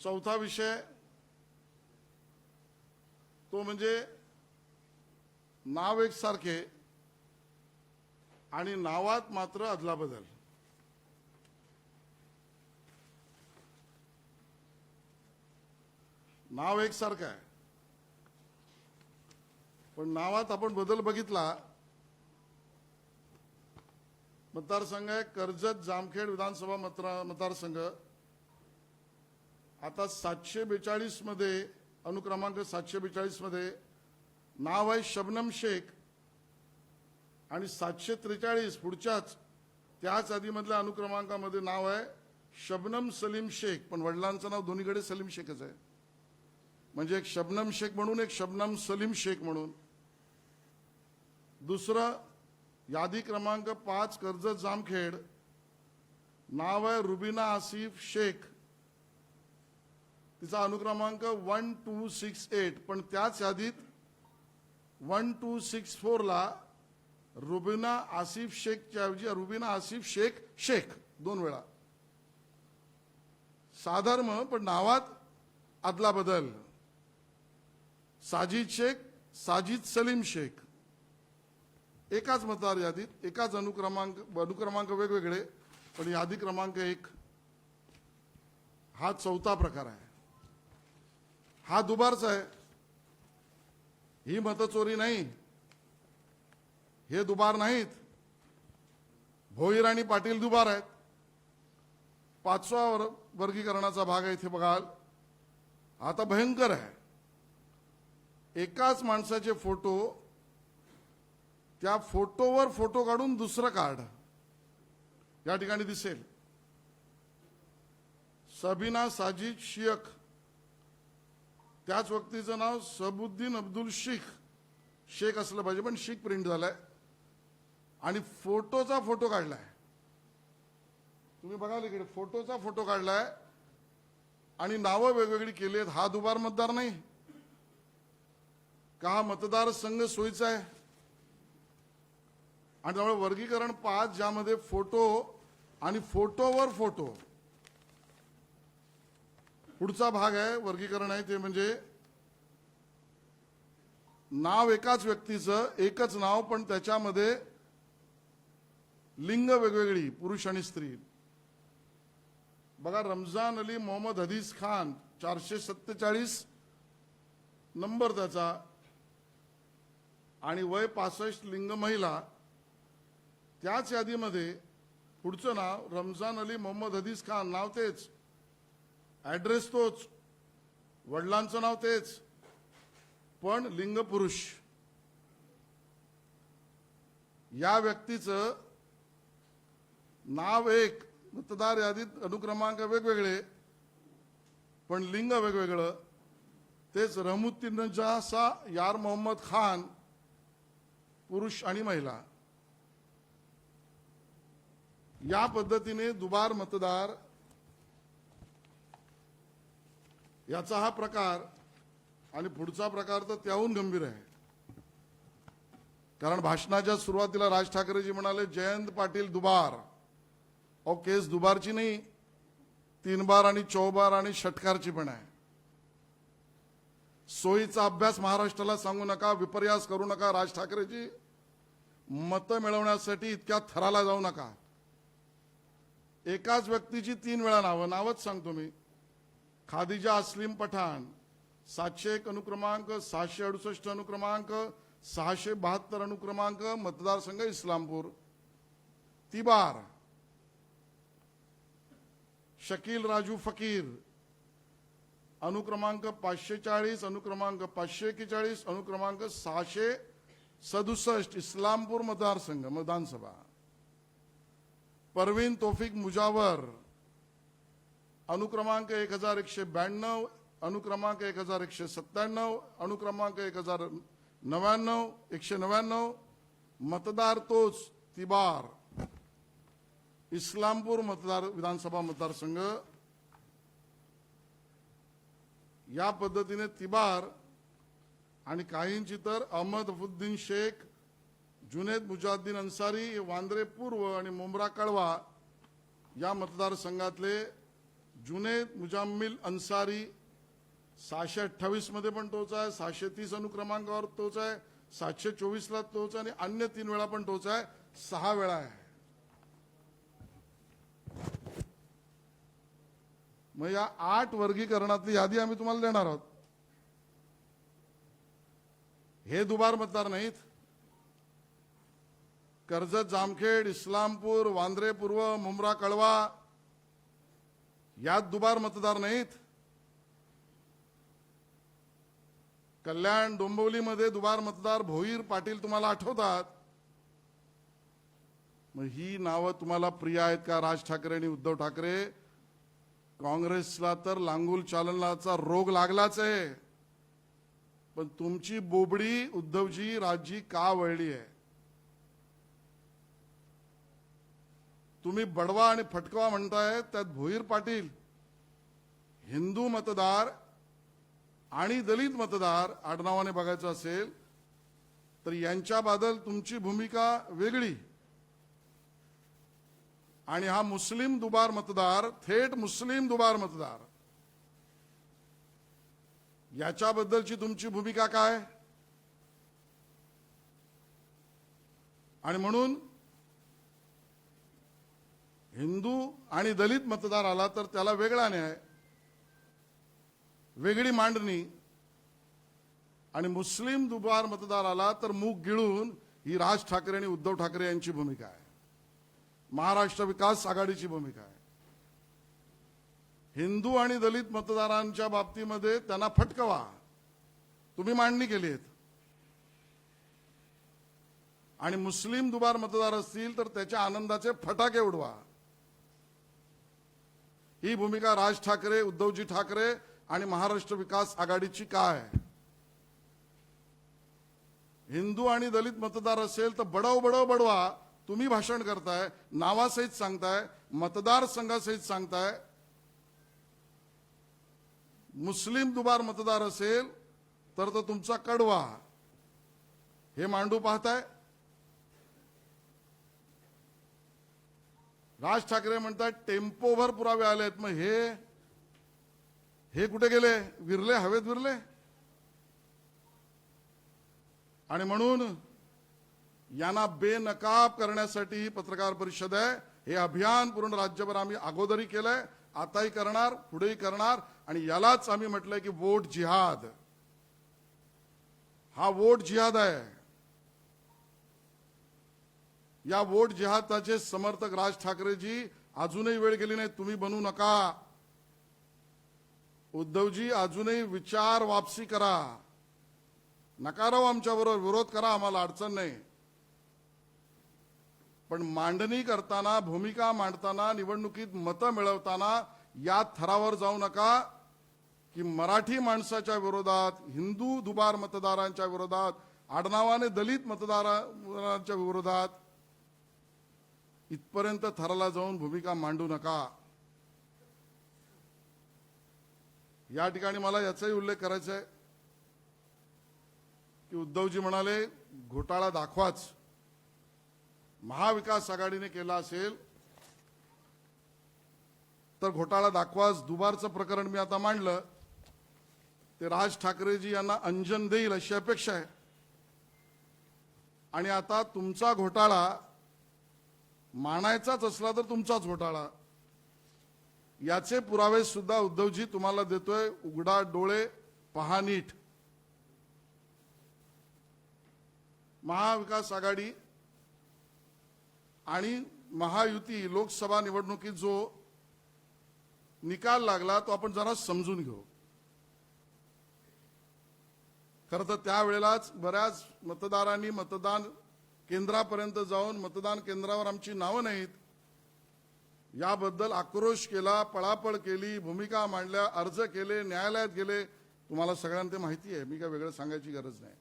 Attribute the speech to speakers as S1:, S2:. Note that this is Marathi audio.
S1: चौथा विषय तो म्हणजे नाव एकसारखे आणि नावात मात्र अदलाबदल. नाव एकसारखं आहे. पण नावात आपण बदल बघितला मतदारसंघ आहे कर्जत जामखेड विधानसभा मतरा मतदारसंघ. आता सातशे बेचाळीसमध्ये अनुक्रमांक सातशे बेचाळीसमध्ये नाव आहे शबनम शेख. आणि सातशे त्रेचाळीस पुढच्याच त्याच आधीमधल्या अनुक्रमांकामध्ये नाव आहे शबनम सलीम शेख. पण वडिलांचं नाव दोन्हीकडे सलीम शेखच आहे. म्हणजे एक शबनम शेख म्हणून एक शबनम सलीम शेख म्हणून. दुसरं यादी क्रमांक पाच कर्जत जामखेड. नाव आहे रुबिना आसिफ शेख. तिचा अनुक्रमांक वन टू सिक्स एट पण त्याच यादीत वन टू सिक्स फोरला रुबिना आसिफ शेखच्या ऐवजी रुबिना आसिफ शेख शेख दोन वेळा. साधर्म पण नावात आदला बदल. साजिद शेख साजिद सलीम शेख. एकाच मतदार यादीत एकाच अनुक्रमांक अनुक्रमांक वेगवेगळे पण यादी क्रमांक एक. हा चौथा प्रकार आहे. हा दुबारचा आहे. ही मतचोरी नाही. हे दुबार नाहीत. भोईर आणि पाटील दुबार आहेत. पाचवा वर्गीकरणाचा भाग आहे इथे बघाल. आता भयंकर आहे. एकाच माणसाचे फोटो त्या फोटोवर फोटो काढून दुसरं कार्ड या ठिकाणी दिसेल. सबीना साजिद शियख त्याच व्यक्तीचं नाव सबुद्दीन अब्दुल शेख. शेख असलं पाहिजे पण शेख प्रिंट झालाय. आणि फोटोचा फोटो काढलाय. तुम्ही बघाल इकडे फोटोचा फोटो काढलाय. आणि नावं वेगवेगळी केली आहेत. हा दुबार मतदार नाही. का हा मतदारसंघ सोयीचा आहे? आणि त्यामुळे वर्गीकरण पाच ज्यामध्ये फोटो आणि फोटोवर फोटो पुढचा भाग आहे वर्गीकरण आहे ते म्हणजे नाव एकाच व्यक्तीचं एकच नाव पण त्याच्यामध्ये लिंग वेगवेगळी पुरुष आणि स्त्री. बघा रमजान अली मोहम्मद हदीस खान चारशे सत्तेचाळीस नंबर त्याचा. आणि वय पासष्ट लिंग महिला. त्याच यादीमध्ये पुढचं नाव रमजान अली मोहम्मद हदीस खान नाव तेच. ॲड्रेस तोच. वडिलांचं नाव तेच. पण लिंग पुरुष या व्यक्तीचं नाव एक मतदार यादीत अनुक्रमांक वेगवेगळे पण लिंग वेगवेगळं. तेच रहमुद्दीनजा यार मोहम्मद खान पुरुष आणि महिला. या पद्धतीने दुबार मतदार याचा हा प्रकार आणि पुढचा प्रकार तर त्याहून गंभीर आहे. कारण भाषणाच्या सुरुवातीला राज ठाकरेजी म्हणाले जयंत पाटील दुबार. अहो केस दुबारची नाही तीन बार आणि चौबार आणि षटकारची पण आहे. सोयीचा अभ्यास महाराष्ट्राला सांगू नका विपर्यास करू नका राज ठाकरेजी. मतं मिळवण्यासाठी इतक्या थराला जाऊ नका. एकाच व्यक्तीची तीन वेळा नावं नावच सांगतो मी. खादिजा अस्लीम पठाण सातशे एक अनुक्रमांक सहाशे अडुसष्ट अनुक्रमांक सहाशे बहात्तर अनुक्रमांक मतदारसंघ इस्लामपूर. तिबार. शकील राजू फकीर. अनुक्रमांक पाचशे चाळीस अनुक्रमांक पाचशे एक्केचाळीस अनुक्रमांक सहाशे सदुसष्ट इस्लामपूर मतदारसंघ मतदानसभा. परवीन तोफिक मुजावर. अनुक्रमांक एक हजार एकशे ब्याण्णव अनुक्रमांक एक हजार एकशे सत्त्याण्णव अनुक्रमांक एक हजार नव्याण्णव एकशे नव्याण्णव मतदार तोच तिबार. इस्लामपूर मतदार विधानसभा मतदारसंघ. या पद्धतीने तिबार आणि काहींची तर अहमदफुद्दीन शेख जुनेद मुजाद्दीन अन्सारी वांद्रे पूर्व आणि मुंब्रा कळवा या मतदारसंघातले जुनेद मुजाम्मिल अन्सारी सहाशे अठ्ठावीसमध्ये पण तोच आहे सहाशे तीस अनुक्रमांकावर तोच आहे सातशे चोवीस ला तोच आणि अन्य तीन वेळा पण तोच आहे सहा वेळा आहे. मग या आठ वर्गीकरणातली यादी आम्ही तुम्हाला देणार आहोत. हे दुबार मतदार नाहीत. कर्जत जामखेड इस्लामपूर वांद्रे पूर्व मुंब्रा कळवा यात दुबार मतदार नाहीत. कल्याण डोंबिवलीमध्ये दुबार मतदार भोईर पाटील तुम्हाला आठवतात? मग ही नावं तुम्हाला प्रिय आहेत का राज ठाकरे आणि उद्धव ठाकरे? काँग्रेसला तर लांगुल चालनाचा रोग लागलाच आहे. पण तुमची बोबडी उद्धवजी राजजी का वळली आहे? तुम्ही बडवा आणि फटकवा म्हणताय त्यात भोईर पाटील हिंदू मतदार आणि दलित मतदार आडनावाने बघायचं असेल तर यांच्याबद्दल तुमची भूमिका वेगळी. आणि हा मुस्लिम दुबार मतदार थेट मुस्लिम दुबार मतदार याच्याबद्दलची तुमची भूमिका काय? आणि म्हणून हिंदू आणि दलित मतदार आला तर त्याला वेगळा न्याय वेगळी मांडणी. आणि मुस्लिम दुबार मतदार आला तर मूग गिळून ही राज ठाकरे आणि उद्धव ठाकरे यांची भूमिका आहे. महाराष्ट्र विकास आघाडीची भूमिका आहे. हिंदू आणि दलित मतदारांच्या बाबतीमध्ये त्यांना फटकवा. तुम्ही मांडणी केली आहेत. आणि मुस्लिम दुबार मतदार असतील तर त्याच्या आनंदाचे फटाके उडवा. ही भूमिका राज ठाकरे उद्धवजी ठाकरे आणि महाराष्ट्र विकास आघाडीची काय? आहे हिंदू आणि दलित मतदार असेल तर बडव बडव बडवा. तुम्ही भाषण करताय नावासहित सांगताय मतदारसंघासहित सांगताय. मुस्लिम दुबार मतदार असेल तर तो तुमचा कडवा. हे मांडू पाहताय. राज ठाकरे म्हणतात टेम्पोभर पुरावे आले आहेत मग हे हे कुठे गेले? विरले हवेत विरले? आणि म्हणून यांना बेनकाब करण्यासाठी ही पत्रकार परिषद आहे. हे अभियान पूर्ण राज्यभर आम्ही अगोदरही केलंय. आताही करणार पुढेही करणार. आणि यालाच आम्ही म्हटलंय की वोट जिहाद. हा वोट जिहाद आहे. या वोट जिहादाचे समर्थक राज ठाकरेजी अजूनही वेळ गेली नाही तुम्ही बनू नका. उद्धवजी अजूनही विचार वापसी करा. नका राहू आमच्याबरोबर विरोध करा आम्हाला अडचण नाही. पण मांडणी करताना भूमिका मांडताना निवडणुकीत मतं मिळवताना या थरावर जाऊ नका की मराठी माणसाच्या विरोधात हिंदू दुबार मतदारांच्या विरोधात आडनावाने दलित मतदारांच्या विरोधात इथपर्यंत थराला जाऊन भूमिका मांडू नका. या ठिकाणी मला याचाही उल्लेख करायचा आहे की उद्धवजी म्हणाले घोटाळा दाखवाच. महाविकास आघाडीने केला असेल तर घोटाळा दाखवाच. दुबारचं प्रकरण मी आता मांडलं. ते राज ठाकरेजी यांना अंजन देईल अशी अपेक्षा आहे. आणि आता तुमचा घोटाळा मानायचाच असला तर तुमचाच घोटाळा. याचे पुरावे सुद्धा उद्धवजी तुम्हाला देतोय. उघडा डोळे पहा नीट. महाविकास आघाडी आणि महायुती लोकसभा निवडणुकीत जो निकाल लागला तो आपण जरा समजून घेऊ. खर तर त्यावेळेलाच बऱ्याच मतदारांनी मतदान केंद्रापर्यंत जाऊन मतदान केंद्रावर आमची नावं नाहीत. याबद्दल आक्रोश केला पळापळ केली भूमिका मांडल्या अर्ज केले न्यायालयात गेले. तुम्हाला सगळ्यांना ते माहिती आहे. मी काय वेगळं सांगायची गरज नाही.